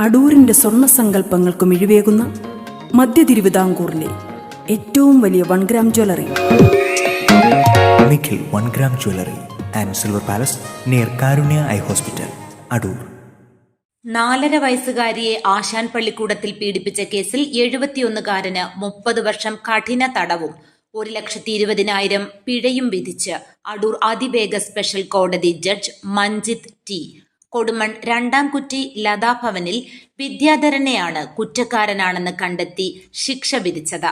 അടൂരിന്റെ സ്വർണ സങ്കല്പങ്ങൾക്ക് മിഴിവേകുന്ന മധ്യ തിരുവിതാംകൂറിലെ ഏറ്റവും വലിയ one gram jewellery Nikhil one gram jewellery and silver palace near Karunya eye hospital Adoor നാലര വയസ്സുകാരിയെ ആശാൻ പള്ളിക്കൂടത്തിൽ പീഡിപ്പിച്ച കേസിൽ എഴുപത്തിയൊന്നുകാരന് മുപ്പത് വർഷം കഠിന തടവും ഒരു ലക്ഷത്തി ഇരുപതിനായിരം പിഴയും വിധിച്ച് അടൂർ അതിവേഗ സ്പെഷ്യൽ കോടതി ജഡ്ജ് മഞ്ജിത് ടി. കൊടുമൺ രണ്ടാം കുറ്റി ലതാഭവനിൽ വിദ്യാധരനെയാണ് കുറ്റക്കാരനാണെന്ന് കണ്ടെത്തി ശിക്ഷ വിധിച്ചത്.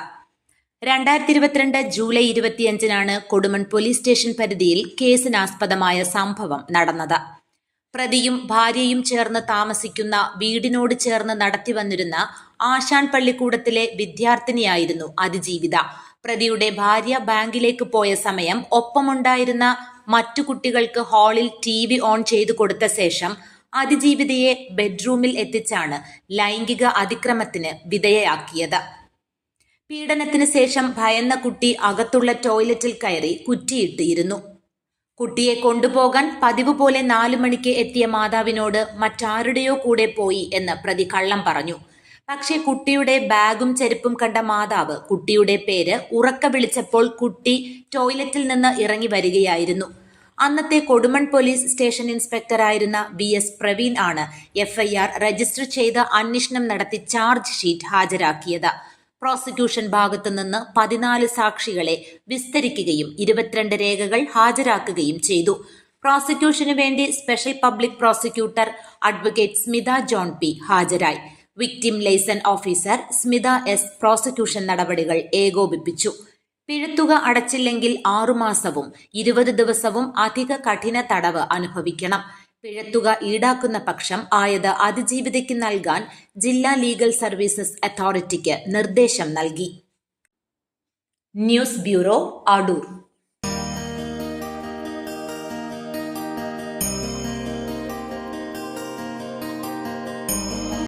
രണ്ടായിരത്തി ഇരുപത്തിരണ്ട് ജൂലൈ ഇരുപത്തിയഞ്ചിനാണ് കൊടുമൺ പോലീസ് സ്റ്റേഷൻ പരിധിയിൽ കേസിനാസ്പദമായ സംഭവം നടന്നത്. പ്രതിയും ഭാര്യയും ചേർന്ന് താമസിക്കുന്ന വീടിനോട് ചേർന്ന് നടത്തിവന്നിരുന്ന ആശാൻ പള്ളിക്കൂടത്തിലെ വിദ്യാർത്ഥിനിയായിരുന്നു അതിജീവിത. പ്രതിയുടെ ഭാര്യ ബാങ്കിലേക്ക് പോയ സമയം ഒപ്പമുണ്ടായിരുന്ന മറ്റു കുട്ടികൾക്ക് ഹാളിൽ ടി വി ഓൺ ചെയ്തു കൊടുത്ത ശേഷം അതിജീവിതയെ ബെഡ്റൂമിൽ എത്തിച്ചാണ് ലൈംഗിക അതിക്രമത്തിന് വിധേയയാക്കിയത്. പീഡനത്തിന് ശേഷം ഭയന്ന കുട്ടി അകത്തുള്ള ടോയ്ലറ്റിൽ കയറി കുറ്റിയിട്ടിരുന്നു. കുട്ടിയെ കൊണ്ടുപോകാൻ പതിവ് പോലെ നാലു മണിക്ക് എത്തിയ മാതാവിനോട് മറ്റാരുടെയോ കൂടെ പോയി എന്ന് പ്രതി കള്ളം പറഞ്ഞു. പക്ഷേ കുട്ടിയുടെ ബാഗും ചെരുപ്പും കണ്ട മാതാവ് കുട്ടിയുടെ പേര് ഉറക്ക വിളിച്ചപ്പോൾ കുട്ടി ടോയ്ലറ്റിൽ നിന്ന് ഇറങ്ങി വരികയായിരുന്നു. അന്നത്തെ കൊടുമൺ പോലീസ് സ്റ്റേഷൻ ഇൻസ്പെക്ടറായിരുന്ന വി എസ് പ്രവീൺ ആണ് എഫ്ഐആർ രജിസ്റ്റർ ചെയ്ത് അന്വേഷണം നടത്തി ചാർജ് ഷീറ്റ് ഹാജരാക്കിയത്. പ്രോസിക്യൂഷൻ ഭാഗത്തു നിന്ന് പതിനാല് സാക്ഷികളെ വിസ്തരിക്കുകയും ഇരുപത്തിരണ്ട് രേഖകൾ ഹാജരാക്കുകയും ചെയ്തു. പ്രോസിക്യൂഷനു വേണ്ടി special public prosecutor advocate Smitha John P ഹാജരായി. Victim liaison officer Smitha S prosecution നടപടികൾ ഏകോപിപ്പിച്ചു. പിഴത്തുക അടച്ചില്ലെങ്കിൽ ആറുമാസവും ഇരുപത് ദിവസവും അധിക കഠിന തടവ് അനുഭവിക്കണം. പിഴത്തുക ഈടാക്കുന്ന പക്ഷം ആയത് അതിജീവിതയ്ക്ക് നൽകാൻ ജില്ലാ ലീഗൽ സർവീസസ് അതോറിറ്റിക്ക് നിർദ്ദേശം നൽകി. News bureau Adoor.